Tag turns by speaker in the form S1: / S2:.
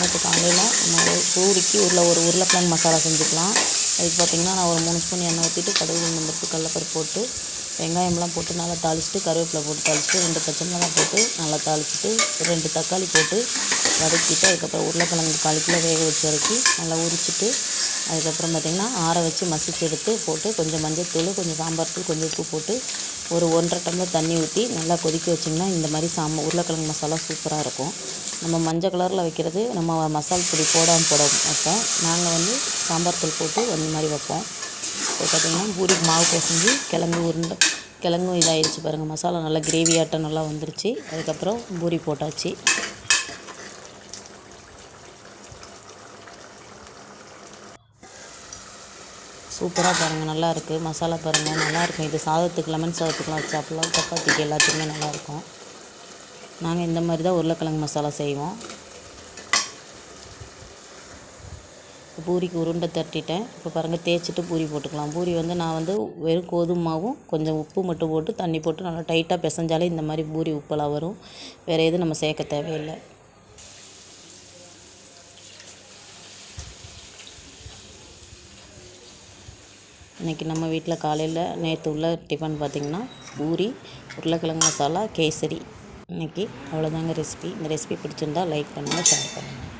S1: நேற்று காலையில் நம்ம பூரிக்கு உருளை ஒரு உருளைக்கிழங்கு மசாலா செஞ்சுக்கலாம். அதுக்கு பார்த்திங்கன்னா நான் ஒரு மூணு ஸ்பூன் எண்ணெய் ஊற்றிட்டு கடுகு உளுந்தம் பருப்பு கடலப்பருப்பு போட்டு வெங்காயம்லாம் போட்டு நல்லா தாளிச்சிட்டு கருவேப்பிலை போட்டு தாளிச்சிட்டு ரெண்டு பச்சை மிளகாய் போட்டு நல்லா தாளிச்சிட்டு ரெண்டு தக்காளி போட்டு வதக்கிட்டு அதுக்கப்புறம் உருளைக்கிழங்கு கால் கிலோ வேக வச்சு இறக்கி நல்லா உரிச்சிட்டு அதுக்கப்புறம் பார்த்திங்கன்னா ஆற வச்சு மசிச்சு எடுத்து போட்டு கொஞ்சம் மஞ்சள் தூள் கொஞ்சம் சாம்பார் தூள் கொஞ்சம் உப்பு போட்டு ஒரு ஒன்றரை டம்ளர் தண்ணி ஊற்றி நல்லா கொதிக்க வச்சிங்கன்னா இந்த மாதிரி சாம்பார் உருளைக்கிழங்கு மசாலா சூப்பராக இருக்கும். நம்ம மஞ்சள் கலரில் வைக்கிறது நம்ம மசால் பொடி போடாமல் போட வைப்போம் நாங்கள் வந்து சாம்பார் தூள் போட்டு அந்த மாதிரி வைப்போம். இப்போ பார்த்திங்கன்னா பூரி மாவு பிசைஞ்சு கிழங்கு உருண்டை கிழங்கும் இதாகிடுச்சு பாருங்கள் மசாலா நல்லா கிரேவி ஆட்டம் நல்லா வந்துருச்சு. அதுக்கப்புறம் பூரி போட்டாச்சு. சூப்பராக பாருங்கள் நல்லா இருக்குது மசாலா பாருங்கள் நல்லாயிருக்கும் இது சாதத்துக்கு லெமன் சாதத்துக்குலாம் வச்சு சாப்பிட்லாம். சப்பாத்திக்கு எல்லாத்துக்குமே நல்லாயிருக்கும் நாங்கள் இந்த மாதிரி தான் உருளைக்கிழங்கு மசாலா செய்வோம். பூரிக்கு உருண்டை தட்டிட்டேன். இப்போ பாருங்கள் தேய்ச்சிட்டு பூரி போட்டுக்கலாம். பூரி வந்து நான் வந்து வெறும் கோதுமை மாவும் கொஞ்சம் உப்பு மட்டும் போட்டு தண்ணி போட்டு நல்லா டைட்டாக பிசைஞ்சாலே இந்த மாதிரி பூரி உப்பெல்லாம் வரும். வேறு எதுவும் நம்ம சேர்க்க தேவையில்லை. இன்றைக்கி நம்ம வீட்டில் காலையில் நேற்று உள்ள டிஃபன் பார்த்திங்கன்னா பூரி உருளைக்கிழங்கு மசாலா கேசரி. இன்றைக்கி அவ்வளோதாங்க ரெசிபி இந்த ரெசிபி பிடிச்சிருந்தா லைக் பண்ணுங்கள் ஷேர் பண்ணுங்கள்